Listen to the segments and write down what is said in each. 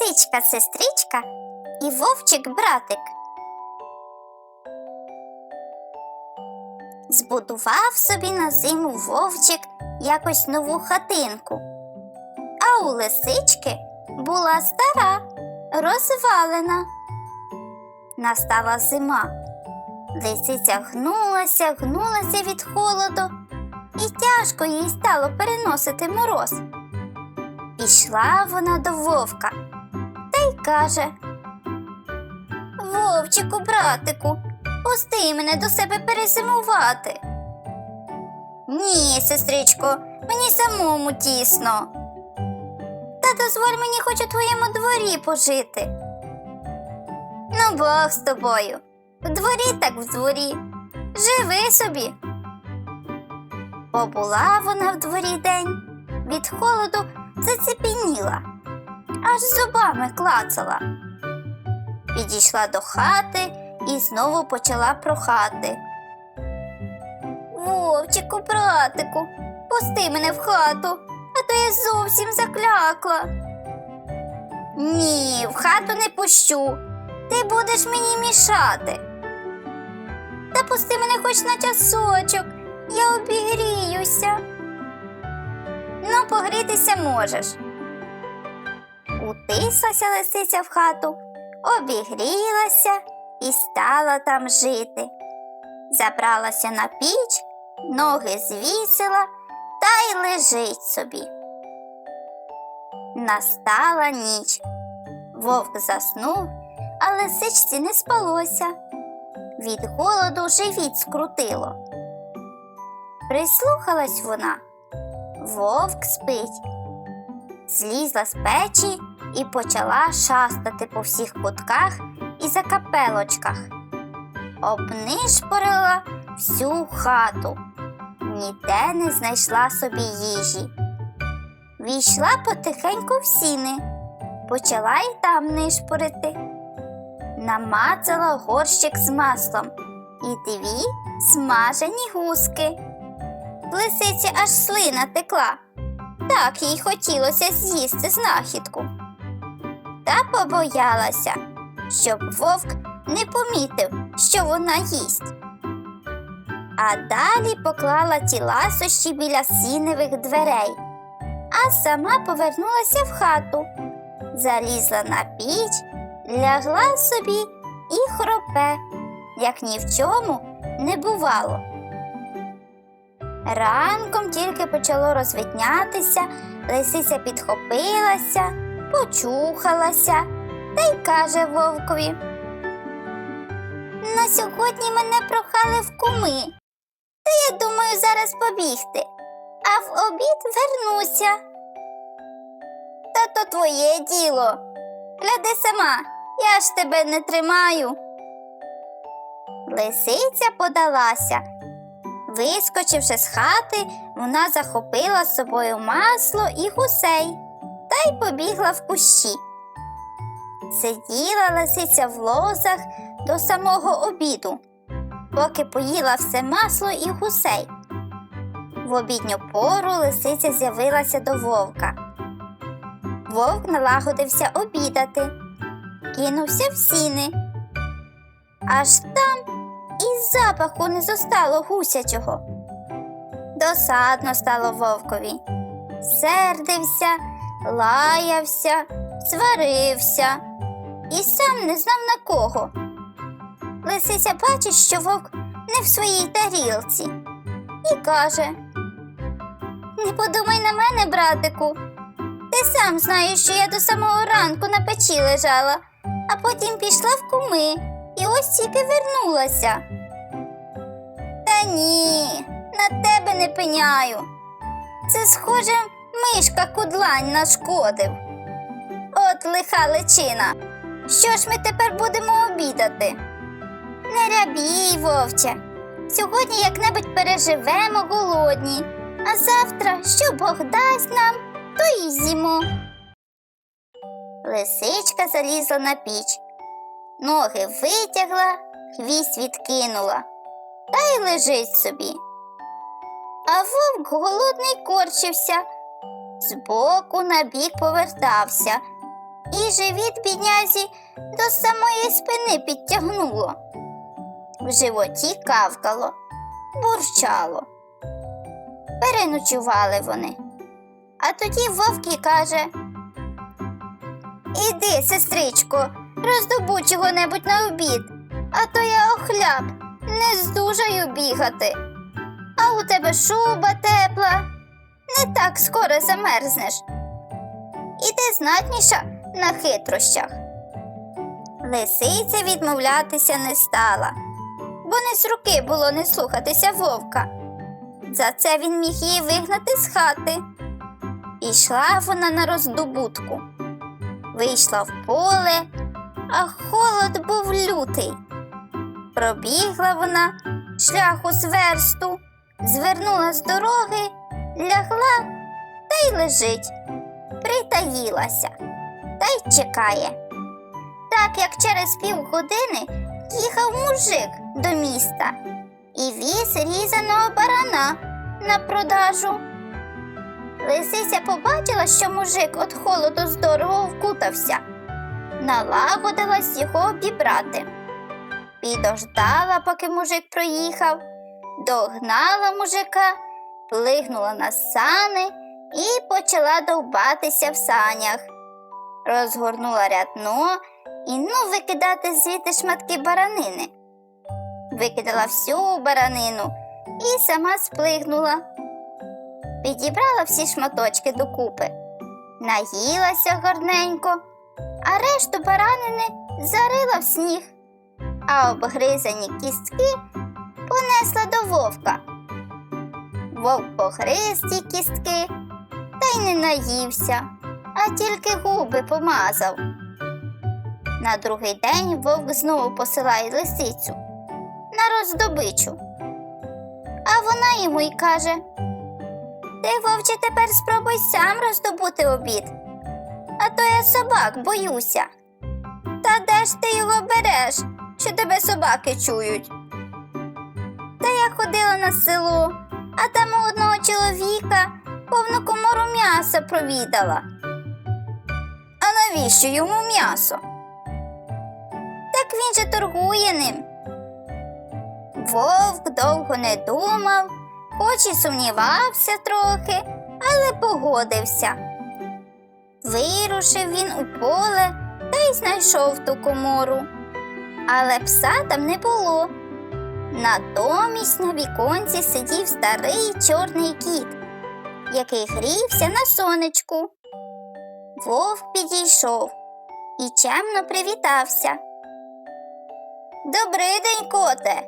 лисичка сестричка і вовчик братик. Збудував собі на зиму вовчик якось нову хатинку. А у лисички була стара, розвалена. Настала зима. Лисиця гнулася, гнулася від холоду, і тяжко їй стало переносити мороз. Пішла вона до вовка каже: Вовчику, братику, пусти мене до себе перезимувати. Ні, сестричко, мені самому тісно. Та дозволь мені хоч у твоєму дворі пожити. Ну, Бог з тобою. В дворі так в дворі. Живи собі. Побула вона в дворі день, від холоду зацепеніла, аж зубами клацала. Підійшла до хати і знову почала прохати. Вовчику, братику, пусти мене в хату, а то я зовсім заклякла. Ні, в хату не пущу. Ти будеш мені мішати. Та пусти мене хоч на часочок, я обігріюся. Ну, погрітися можеш. Утислася лисиця в хату, обігрілася і стала там жити. Забралася на піч, ноги звісила та й лежить собі. Настала ніч. Вовк заснув, а лисичці не спалося. Від голоду живіт скрутило. Прислухалась вона. Вовк спить. Злізла з печі і почала шастати по всіх кутках і закапелочках. Обнишпорила всю хату, ніде не знайшла собі їжі. Війшла потихеньку в сіни, почала й там нишпорити. Намацала горщик з маслом і дві смажені гуски. В лисиці аж слина текла. Так їй хотілося з'їсти знахідку. Та побоялася, щоб вовк не помітив, що вона їсть. А далі поклала ті ласощі біля сіневих дверей, а сама повернулася в хату, залізла на піч, лягла собі і хропе, як ні в чому не бувало. Ранком тільки почало розвитнятися, лисиця підхопилася, почухалася та й каже вовкові. На сьогодні мене прохали в куми, та я думаю зараз побігти, а в обід вернуся. Та то твоє діло. Гляди сама, я ж тебе не тримаю. Лисиця подалася. Вискочивши з хати, вона захопила з собою масло і гусей та й побігла в кущі. Сиділа лисиця в лозах до самого обіду, поки поїла все масло і гусей. В обідню пору лисиця з'явилася до вовка. Вовк налагодився обідати, кинувся в сіни. Аж там і запаху не зостало гусячого. Досадно стало вовкові. Сердився, лаявся, сварився і сам не знав на кого. Лисиця бачить, що вовк не в своїй тарілці, і каже: Не подумай на мене, братику. Ти сам знаєш, що я до самого ранку на печі лежала, а потім пішла в куми і ось тільки вернулася. Та ні, на тебе не пеняю. Це, схоже, мишка кудлань нашкодив. От лиха личина. Що ж ми тепер будемо обідати? Не рябій, вовче. Сьогодні як-небудь переживемо голодні, а завтра, що Бог дасть нам, то і з'їмо. Лисичка залізла на піч, ноги витягла, хвіст відкинула та й лежить собі. А вовк голодний корчився, збоку на бік повертався, і живіт біднязі до самої спини підтягнуло. В животі кавкало, бурчало. Переночували вони. А тоді вовк і каже: Іди, сестричко, роздобудь чого-небудь на обід, а то я охляп, не здужаю бігати. А у тебе шуба тепла, не так скоро замерзнеш. І ти знатніша на хитрощах. Лисиця відмовлятися не стала, бо не з руки було не слухатися вовка. За це він міг її вигнати з хати. Пішла вона на роздобутку. Вийшла в поле, а холод був лютий. Пробігла вона шляху з версту, звернула з дороги, лягла та й лежить, притаїлася та й чекає. Так як через півгодини їхав мужик до міста і віз різаного барана на продажу. Лисиця побачила, що мужик від холоду здорово вкутався, налагодилась його обібрати. Підождала, поки мужик проїхав, догнала мужика, плигнула на сани і почала довбатися в санях. Розгорнула рядно і ну викидати звідти шматки баранини. Викидала всю баранину і сама сплигнула. Підібрала всі шматочки докупи, наїлася гарненько, а решту баранини зарила в сніг, а обгризані кістки понесла до вовка. Вовк погриз ті кістки та й не наївся, а тільки губи помазав. На другий день вовк знову посилає лисицю на роздобичу. А вона йому й каже: Ти, вовче, тепер спробуй сам роздобути обід, а то я собак боюся. Та де ж ти його береш, що тебе собаки чують? Та я ходила на село, а там у одного чоловіка повну комору м'яса провідала. А навіщо йому м'ясо? Так він же торгує ним. Вовк довго не думав, хоч і сумнівався трохи, але погодився. Вирушив він у поле та й знайшов ту комору. Але пса там не було. Натомість на віконці сидів старий чорний кіт, який грівся на сонечку. Вовк підійшов і чемно привітався. Добрий день, коте.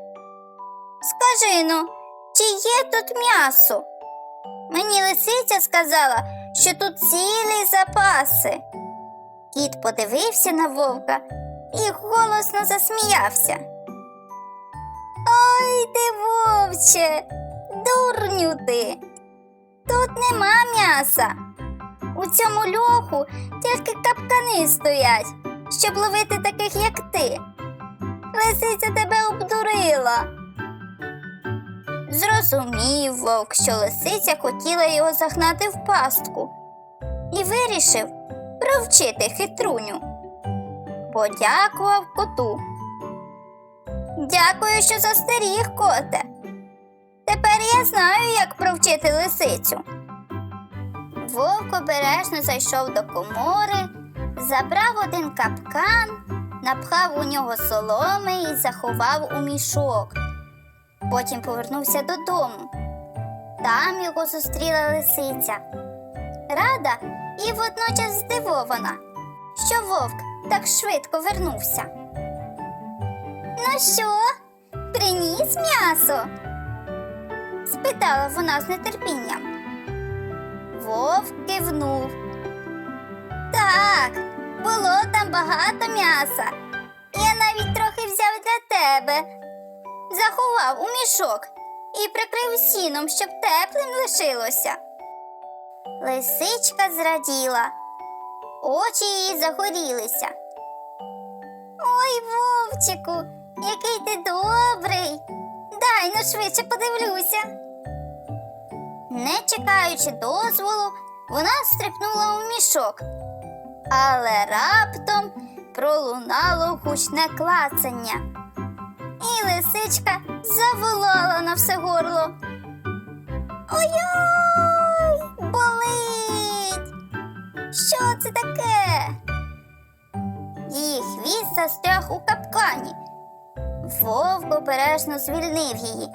Скажи ну, чи є тут м'ясо? Мені лисиця сказала, що тут цілі запаси. Кіт подивився на вовка і голосно засміявся. Ой ти, вовче, дурню ти. Тут нема м'яса. У цьому льоху тільки капкани стоять, щоб ловити таких, як ти. Лисиця тебе обдурила. Зрозумів вовк, що лисиця хотіла його загнати в пастку, і вирішив провчити хитруню. Подякував коту. Дякую, що застеріг коте. Тепер я знаю, як провчити лисицю. Вовк обережно зайшов до комори, забрав один капкан, напхав у нього соломи і заховав у мішок. Потім повернувся додому. Там його зустріла лисиця. Рада і водночас здивована, що вовк так швидко вернувся. Ну що, приніс м'ясо? спитала вона з нетерпінням. Вовк кивнув. Так, було там багато м'яса. Я навіть трохи взяв для тебе. Заховав у мішок і прикрив сіном, щоб теплим лишилося. Лисичка зраділа, очі її загорілися. Ой, вовчику, який ти добрий. Дай ну швидше подивлюся. Не чекаючи дозволу, вона стрипнула у мішок. Але раптом пролунало гучне клацання. І лисичка заволала на все горло. Ой-ой! Болить! Що це таке? Її хвіст застряг у капкані. Вовк обережно звільнив її,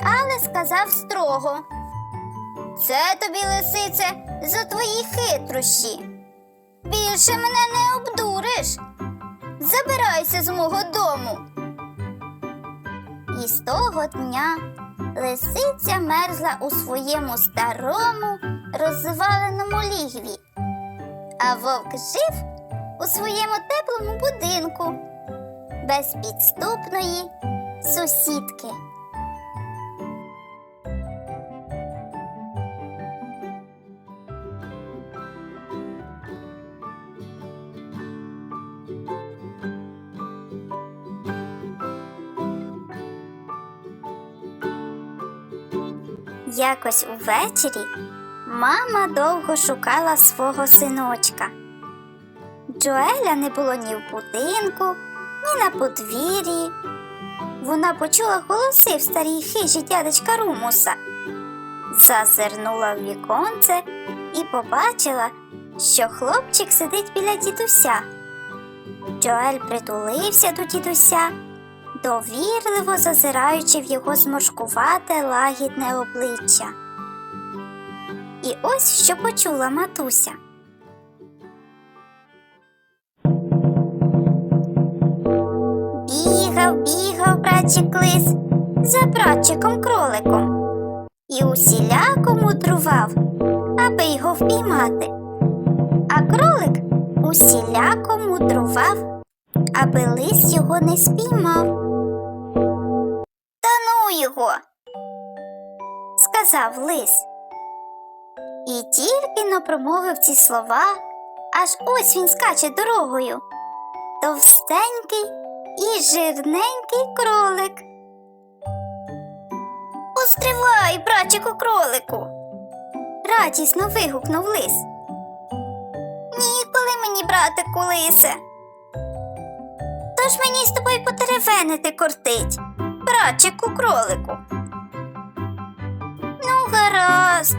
але сказав строго. Це тобі, лисице, за твої хитрощі. Більше мене не обдуриш. Забирайся з мого дому. І з того дня лисиця мерзла у своєму старому розваленому лігві, а вовк жив у своєму теплому будинку без підступної сусідки. Якось увечері мама довго шукала свого синочка. Джоеля не було ні в будинку, ні на подвір'ї. Вона почула голоси в старій хижі дядечка Румуса, зазирнула в віконце і побачила, що хлопчик сидить біля дідуся. Джоель притулився до дідуся, довірливо зазираючи в його зморшкувате лагідне обличчя. І ось що почула матуся. Братчик лис за братчиком кроликом і усіляко мудрував, аби його впіймати. А кролик усіляко мудрував, аби лис його не спіймав. Та ну його, сказав лис. І тільки но промовив ці слова, аж ось він скаче дорогою. Товстенький і жирненький кролик. Постривай, братчику кролику. радісно вигукнув лис. Ніколи мені, братику лисе. Тож мені з тобою потеревенити кортить, братчику кролику. Ну, гаразд.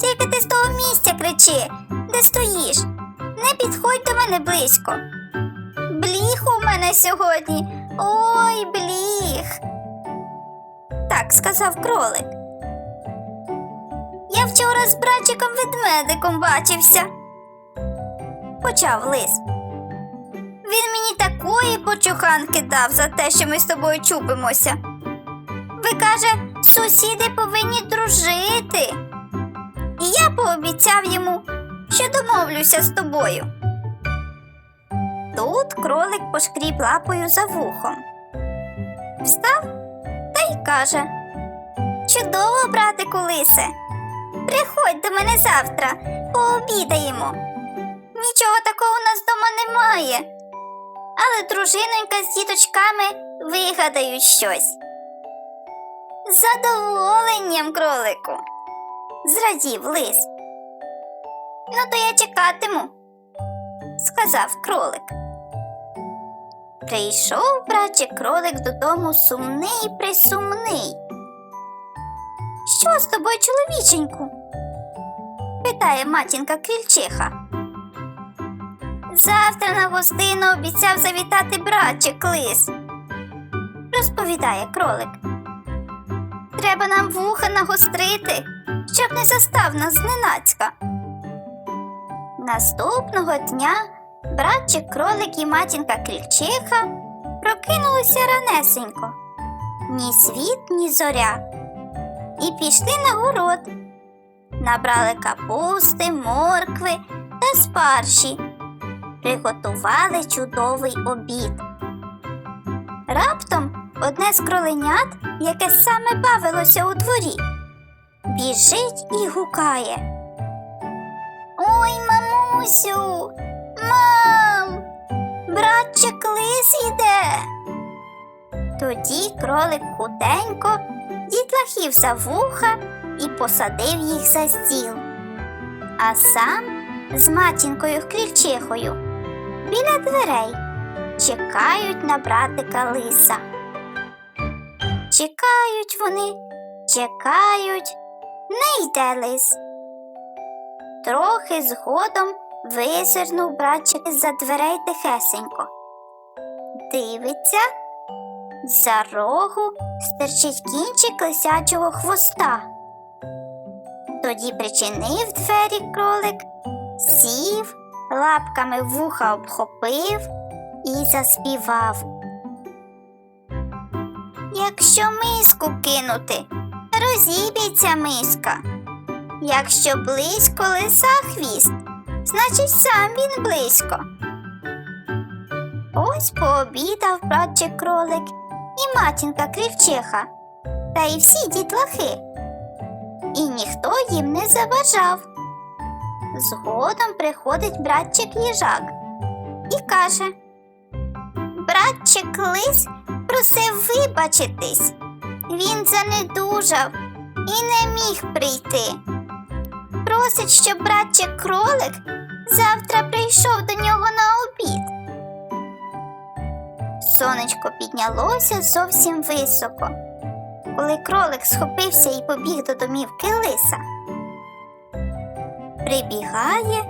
Тільки ти з того місця кричи, де стоїш. Не підходь до мене близько. Бліх у мене сьогодні. Ой, бліх. Так сказав кролик. Я вчора з братчиком ведмедиком бачився. Почав лис. Він мені такої почуханки дав за те, що ми з тобою чупимося. Ви каже, сусіди повинні дружити. І я пообіцяв йому, що домовлюся з тобою. Тут кролик пошкріб лапою за вухом. Встав та й каже Чудово, братику лисе. Приходь до мене завтра, пообідаємо. Нічого такого у нас дома немає. Але дружинонька з діточками вигадають щось. З задоволенням, кролику, зрадів лис. Ну, то я чекатиму, сказав кролик. Прийшов братчик кролик додому сумний присумний. Що з тобою, чоловіченьку? питає матінка крільчиха. Завтра на гостину обіцяв завітати братчик лис, розповідає кролик. Треба нам вуха нагострити, щоб не застав нас зненацька. Наступного дня братчик кролик і матінка крільчиха прокинулися ранесенько, ні світ, ні зоря, і пішли на город. Набрали капусти, моркви та спарші, приготували чудовий обід. Раптом одне з кроленят, яке саме бавилося у дворі, біжить і гукає. Ой, мамусю, мам, братчик лис іде. Тоді кролик худенько дітлахів за вуха і посадив їх за стіл, а сам з матінкою крільчихою біля дверей чекають на братика лиса. Чекають вони, чекають, не йде лис. Трохи згодом визирнув братчик з-за дверей тихесенько. Дивиться, за рогу стирчить кінчик лисячого хвоста. Тоді причинив двері кролик, сів, лапками вуха обхопив і заспівав. Якщо миску кинути, розіб'ється миска. Якщо близько лиса хвіст, значить сам він близько. Ось пообідав братчик кролик і матінка кривчиха, та й всі дітлахи. І ніхто їм не заважав. Згодом приходить братчик їжак і каже: Братчик лис просив вибачитись. Він занедужав і не міг прийти. Просить, щоб братчик кролик завтра прийшов до нього на обід. Сонечко піднялося зовсім високо, коли кролик схопився і побіг до домівки лиса. Прибігає,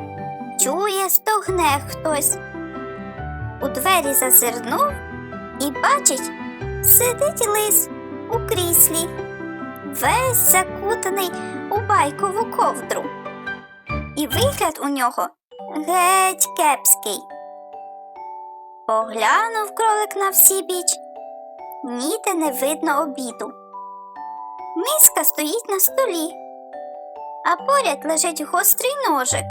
чує, стогне хтось. У двері зазирнув і бачить, сидить лис у кріслі, весь закутаний у байкову ковдру. І вигляд у нього геть кепський. Поглянув кролик на всі біч, ніде не видно обіду. Миска стоїть на столі, а поряд лежить гострий ножик.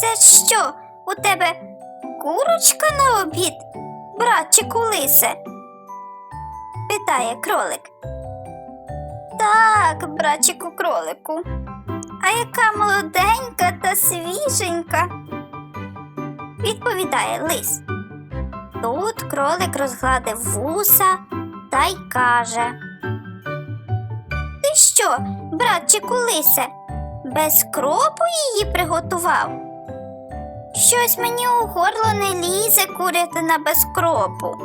Це що, у тебе курочка на обід, братчику лисе? питає кролик. Так, братчику кролику. А яка молоденька та свіженька, відповідає лис. Тут кролик розгладив вуса та й каже. Ти що, братчику лисе, без кропу її приготував? Щось мені у горло не лізе курятина без кропу.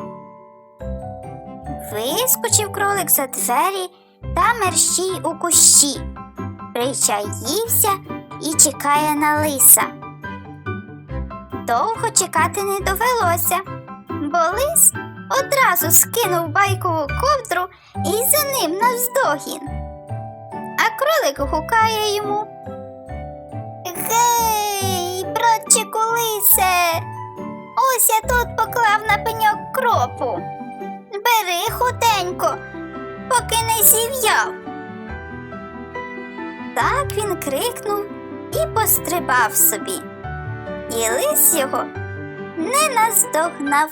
Вискочив кролик за двері та мерщій у кущі, причаївся і чекає на лиса. Довго чекати не довелося, бо лис одразу скинув байкову ковдру і за ним навздогін. А кролик гукає йому. Гей, братчику лисе, ось я тут поклав на пеньок кропу. Бери худенько, поки не зів'яв. Так він крикнув і пострибав собі. І лис його не наздогнав.